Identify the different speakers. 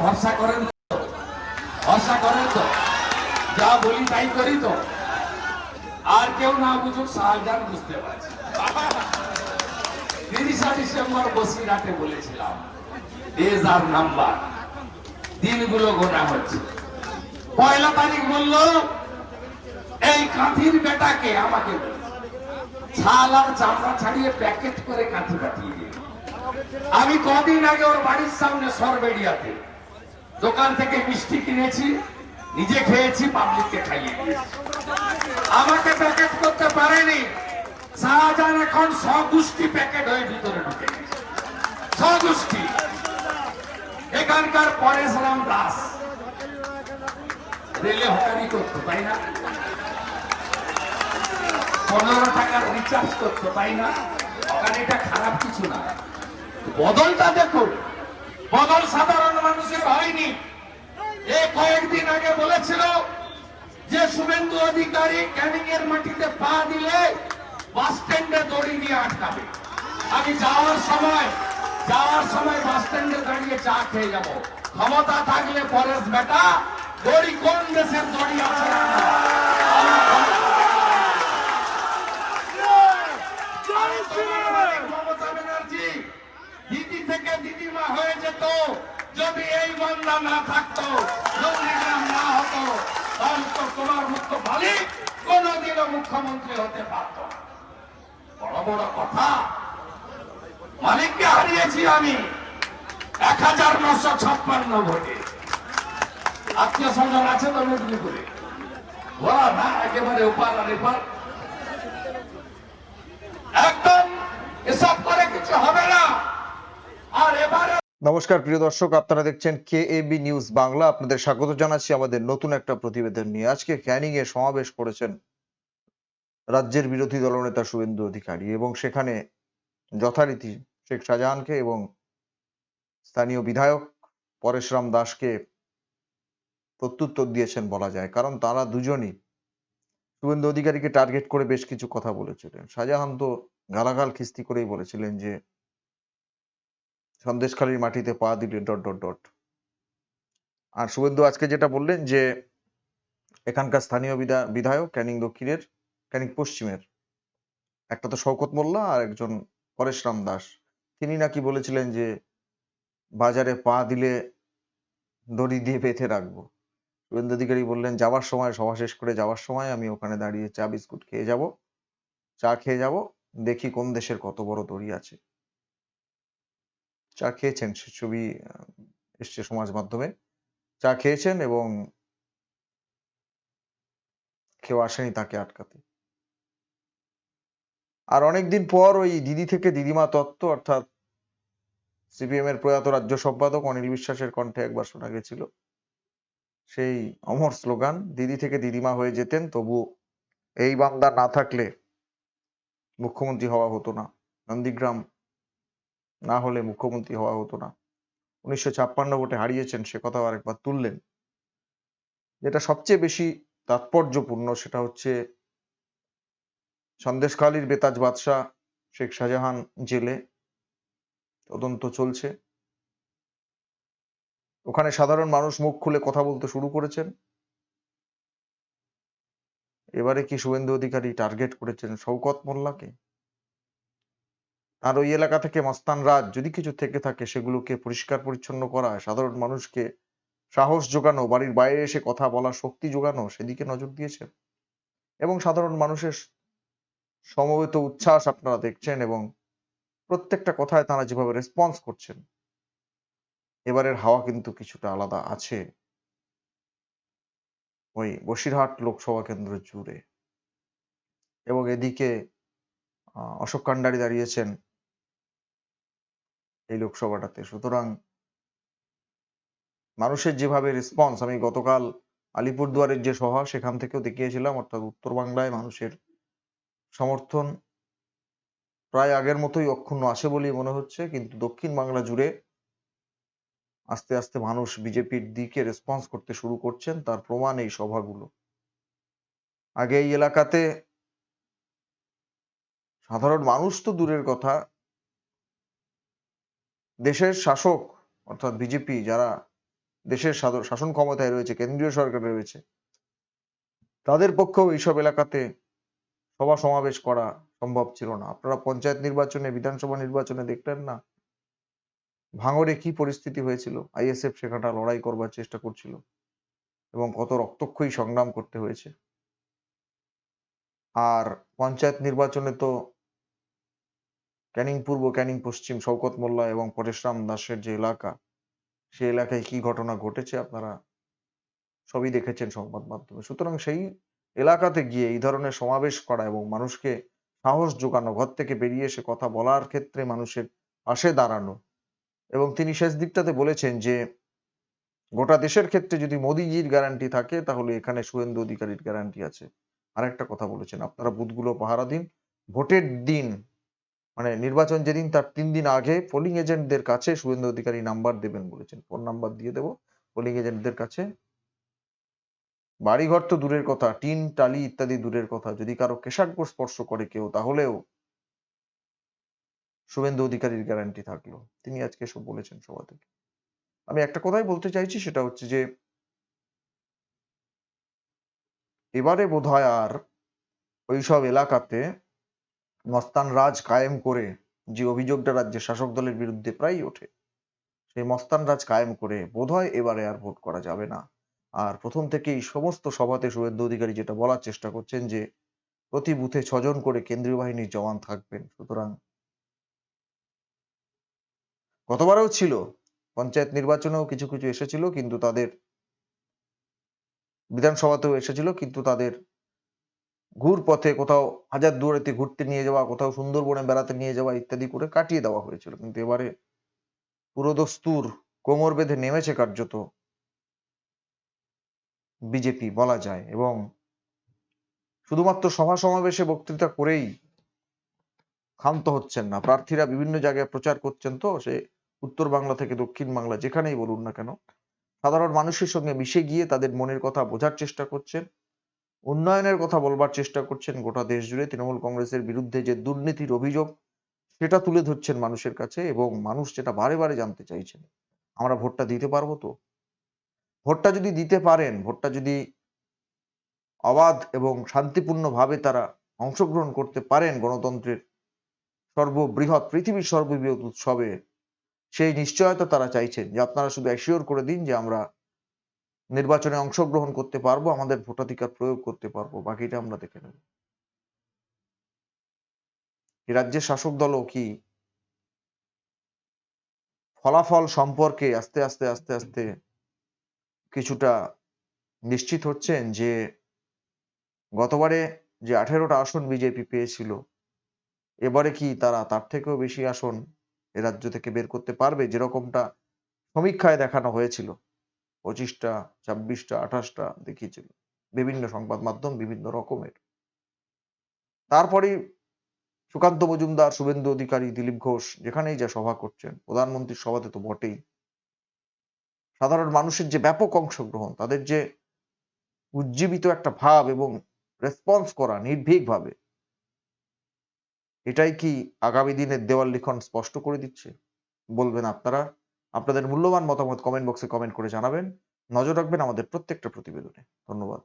Speaker 1: ভরসা করেন তো। ভরসা করেন তো। যা বলি তাই করি তো। আর কেউ না বুঝুক, শাহজাহান বুঝতে পারছি। তিরিশা ডিসেম্বর বসিরহাটে বলেছিলাম ডেজ আর নাম্বার, দিনগুলো গোনা হচ্ছে। পয়লা তারিখ বলল, এই কাঁথির বেটাকে আমাকে। ছাল আর চামড়া ছাড়িয়ে প্যাকেট করে কাঁথি পাঠিয়ে দিল। আমি কদিন আগে ওর বাড়ির সামনে সরবেড়িয়াতে দোকান থেকে মিষ্টি কিনেছি, নিজে খেয়েছি পাবলিককে খাইয়ে আমাকে প্যাকেট করতে পারেনি। শাহজাহান এখন স্বগুষ্টি প্যাকেট হয়ে ভিতরে ঢুকে গেছে। স্বগুষ্টি এখানকার পরেশরাম দাস। রেলে হকারি করতো, তাই না? পনেরো টাকার রিচার্জ করতো, তাই না? হকারিটা খারাপ কিছু না। বদলটা দেখো। বদল সাধারণ মানুষের হয়নি এ কয়েকদিন আগে বলেছিল যে শুভেন্দু অধিকারী ক্যানিং এর মাটিতে পা দিলে বাস স্ট্যান্ডে দড়ি দিয়ে আটকাবে। আমি যাওয়ার সময় যাওয়ার সময় বাস স্ট্যান্ডে দাঁড়িয়ে চা খেয়ে যাব। ক্ষমতা থাকলে পরেশ বেটা দড়ি কোন দেশের দড়ি আছে? দিদি থেকে দিদিমা হয়ে যেত। যদি এই বান্দা না থাকতো, নন্দীগ্রাম না হতো, তাহলে তো তোমার মুখ্য মালিক কোনদিনও মুখ্যমন্ত্রী হতে পারত বড় বড় কথা। মালিককে হারিয়েছি আমি এক হাজার নশো ছাপ্পান্ন ভোটে। আত্মীয় স্বজন আছে তো মেদিনীপুরে? বলা না, একেবারে উপার আর এপার। একদম এসব করে কিছু হবে না।
Speaker 2: নমস্কার, প্রিয় দর্শক, আপনারা দেখছেন কে বি নিউজ বাংলা। আপনাদের স্বাগত জানাচ্ছি আমাদের নতুন একটা প্রতিবেদন নিয়ে। আজকে ক্যানিং এ সমাবেশ করেছেন রাজ্যের বিরোধী দলনেতা শুভেন্দু অধিকারী এবং সেখানে যথারীতি শেখ শাহজাহানকে এবং স্থানীয় বিধায়ক পরেশরাম দাসকে প্রত্যুত্তর দিয়েছেন বলা যায়। কারণ তারা দুজনই শুভেন্দু অধিকারীকে টার্গেট করে বেশ কিছু কথা বলেছিলেন। শাহজাহান তো গালাগাল খিস্তি করেই বলেছিলেন যে সন্দেশখালীর মাটিতে পা দিলে ডট ডট ডট। আর শুভেন্দু আজকে যেটা বললেন যে, এখানকার স্থানীয় বিধা- বিধায়ক ক্যানিং দক্ষিণের, ক্যানিং পশ্চিমের। একটা তো শওকত মোল্লা আর একজন পরেশরাম দাস। তিনি নাকি বলেছিলেন যে, বাজারে পা দিলে দড়ি দিয়ে বেঁধে রাখব। শুভেন্দু অধিকারী বললেন, যাওয়ার সময়, সভা শেষ করে যাওয়ার সময় আমি ওখানে দাঁড়িয়ে চা, বিস্কুট খেয়ে যাব, চা খেয়ে যাব, দেখি কোন দেশের কত বড় দড়ি আছে। চা খেয়েছেন সে ছবি এসছে সমাজ মাধ্যমে। চা খেয়েছেন এবং কেউ আসেনি তাকে আটকাতে। আর অনেকদিন পর ওই দিদি থেকে দিদিমা তত্ত্ব, অর্থাৎ সিপিএম এর প্রয়াত রাজ্য সম্পাদক অনিল বিশ্বাসের কণ্ঠে একবার শোনা গেছিল। সেই অমর স্লোগান, দিদি থেকে দিদিমা হয়ে যেতেন, তবু এই বান্দা না থাকলে মুখ্যমন্ত্রী হওয়া হতো না। নন্দীগ্রাম না হলে মুখ্যমন্ত্রী হওয়া হতো না। উনিশশো ছাপ্পান্ন ভোটে হারিয়েছেন, সে কথাও আরেকবার তুললেন। যেটা সবচেয়ে বেশি তাৎপর্যপূর্ণ সেটা হচ্ছে সন্দেশখালীর বেতাজ বাদশাহ শেখ শাহজাহান জেলে তদন্ত চলছে। ওখানে সাধারণ মানুষ মুখ খুলে কথা বলতে শুরু করেছেন। এবারে কি শুভেন্দু অধিকারী টার্গেট করেছেন শওকত মোল্লাকে? আর ওই এলাকা থেকে মস্তান রাজ যদি কিছু থেকে থাকে, সেগুলোকে পরিষ্কার পরিচ্ছন্ন করা, সাধারণ মানুষকে সাহস যোগানো বাড়ির বাইরে এসে কথা বলার শক্তি যোগানো সেদিকে নজর দিয়েছেন। এবং সাধারণ মানুষের সমবেত উচ্ছ্বাস আপনারা দেখছেন এবং প্রত্যেকটা কথায় তারা যেভাবে রেসপন্স করছেন, এবারের হাওয়া কিন্তু কিছুটা আলাদা আছে। ওই বসিরহাট লোকসভা কেন্দ্র জুড়ে। এবং এদিকে অশোক কান্ডারি দাঁড়িয়েছেন। এই লোকসভাটাতে। সুতরাং মানুষের যেভাবে রেসপন্স আমি গতকাল আলিপুরদুয়ারের যে সভা, সেখান থেকেও দেখিয়েছিলাম, অর্থাৎ উত্তর বাংলায় মানুষের সমর্থন প্রায় আগের মতোই অক্ষুণ্ণ আছে বলেই মনে হচ্ছে, কিন্তু দক্ষিণ বাংলা জুড়ে আস্তে আস্তে মানুষ বিজেপির দিকে রেসপন্স করতে শুরু করছেন, তার প্রমাণ এই সভাগুলো। আগে এই এলাকাতে সাধারণ মানুষ তো দূরের কথা দেশের শাসক, অর্থাৎ বিজেপি যারা দেশের শাসন ক্ষমতায় রয়েছে, কেন্দ্রীয় সরকার রয়েছে, তাদের পক্ষেও এইসব এলাকাতে সভা সমাবেশ করা সম্ভব ছিল না। আপনারা পঞ্চায়েত নির্বাচনে, বিধানসভা নির্বাচনে দেখলেন না ভাঙড়ে কি পরিস্থিতি হয়েছিল? আইএসএফ সেখানটা লড়াই করবার চেষ্টা করছিল এবং কত রক্তক্ষয়ী সংগ্রাম করতে হয়েছে। আর পঞ্চায়েত নির্বাচনে তো ক্যানিং পূর্ব, ক্যানিং পশ্চিম, শওকত মোল্লা এবং পরেশরাম দাসের যে এলাকা, সেই এলাকায় কি ঘটনা ঘটেছে আপনারা সবই দেখেছেন সংবাদ মাধ্যমে। সুতরাং সেই এলাকাতে গিয়ে এই ধরনের সমাবেশ করা এবং মানুষকে সাহস যোগানো ঘর থেকে বেরিয়ে এসে কথা বলার ক্ষেত্রে মানুষের পাশে দাঁড়ানো এবং তিনি শেষ দিকটাতে বলেছেন যে, গোটা দেশের ক্ষেত্রে যদি মোদিজির গ্যারান্টি থাকে, তাহলে এখানে শুভেন্দু অধিকারীর গ্যারান্টি আছে। আরেকটা কথা বলেছেন, আপনারা বুথগুলো পাহারা দিন, ভোটের দিন মানে নির্বাচন যেদিন তার তিন দিন আগে পোলিং এজেন্টদের কাছে শুভেন্দু অধিকারী নাম্বার দেবেন বলেছেন। ফোন নাম্বার দিয়ে দেবো। পোলিং এজেন্টদের কাছে। বাড়িঘর তো দূরের কথা, টিন, টালি ইত্যাদি দূরের কথা। যদি কারও কেশাগ্র স্পর্শ করে কেউ, তাহলেও শুভেন্দু অধিকারীর গ্যারান্টি থাকল। তিনি আজকে এসব বলেছেন সভা থেকে। আমি একটা কথাই বলতে চাইছি, সেটা হচ্ছে যে, এবারে বোধহয় আর ওইসব এলাকাতে মস্তান রাজ কায়েম করে যে অভিযোগটা রাজ্যের শাসক দলের বিরুদ্ধে প্রায়ই ওঠে, সেই মস্তান রাজ কায়েম করে বোধহয় এবারে আর ভোট করা যাবে না। আর প্রথম থেকেই সমস্ত সভাতে শুভেন্দু অধিকারী যেটা বলার চেষ্টা করছেন যে, প্রতি বুথে ছজন করে কেন্দ্রীয় বাহিনীর জওয়ান থাকবেন। সুতরাং গতবারেও ছিল, পঞ্চায়েত নির্বাচনেও কিছু কিছু এসেছিল কিন্তু তাদের, বিধানসভাতেও এসেছিল কিন্তু তাদের ঘুর পথে কোথাও হাজার দুয়ারেতে ঘুরতে নিয়ে যাওয়া, কোথাও সুন্দরবনে বেড়াতে নিয়ে যাওয়া ইত্যাদি করে কাটিয়ে দেওয়া হয়েছিল। কিন্তু এবারে পুরো দস্তুর কোমর বেঁধে নেমেছে কার্যত বিজেপি বলা যায় এবং শুধুমাত্র সভা সমাবেশে বক্তৃতা করেই ক্ষান্ত হচ্ছেন না। প্রার্থীরা বিভিন্ন জায়গায় প্রচার করছেন তো, সে উত্তর বাংলা থেকে দক্ষিণ বাংলা যেখানেই বলুন না কেন, সাধারণ মানুষের সঙ্গে মিশে গিয়ে তাদের মনের কথা বোঝার চেষ্টা করছেন। উন্নয়নের কথা বলবার চেষ্টা করছেন গোটা দেশ জুড়ে তৃণমূল কংগ্রেসের বিরুদ্ধে যে দুর্নীতির অভিযোগ, সেটা তুলে ধরছেন মানুষের কাছে এবং মানুষ যেটা বারে বারে জানতে চাইছেন। আমরা ভোটটা দিতে পারব তো? ভোটটা যদি দিতে পারেন, ভোটটা যদি অবাধ এবং শান্তিপূর্ণভাবে তারা অংশগ্রহণ করতে পারেন গণতন্ত্রের সর্ববৃহৎ, পৃথিবীর সর্ববৃহৎ উৎসবে, সেই নিশ্চয়তা তারা চাইছেন যে আপনারা শুধু অ্যাসিওর করে দিন যে আমরা নির্বাচনে অংশগ্রহণ করতে পারব, আমাদের ভোটাধিকার প্রয়োগ করতে পারব, বাকিটা আমরা দেখে নেব। রাজ্যের শাসক দলও কি ফলাফল সম্পর্কে আস্তে আস্তে আস্তে আস্তে কিছুটা নিশ্চিত হচ্ছেন যে গতবারে যে আঠেরোটা আসন বিজেপি পেয়েছিল, এবারে কি তারা তার থেকেও বেশি আসন এ রাজ্য থেকে বের করতে পারবে? যেরকমটা সমীক্ষায় দেখানো হয়েছিল। পঁচিশটা, ছাব্বিশটা, আঠাশটা দেখিয়েছিল। বিভিন্ন সংবাদ মাধ্যম বিভিন্ন রকমের। তারপরে সুকান্ত মজুমদার, শুভেন্দু অধিকারী, দিলীপ ঘোষ যেখানেই যা সভা করছেন, প্রধানমন্ত্রীর সভাতে তো বটেই। সাধারণ মানুষের যে ব্যাপক অংশগ্রহণ, তাদের যে উজ্জীবিত একটা ভাব এবং রেসপন্স করা নির্ভীক ভাবে এটাই কি আগামী দিনের দেওয়াল লিখন স্পষ্ট করে দিচ্ছে? বলবেন আপনারা? আপনাদের মূল্যবান মতামত কমেন্ট বক্সে কমেন্ট করে জানাবেন। নজর রাখবেন আমাদের প্রত্যেকটা প্রতিবেদনে। ধন্যবাদ।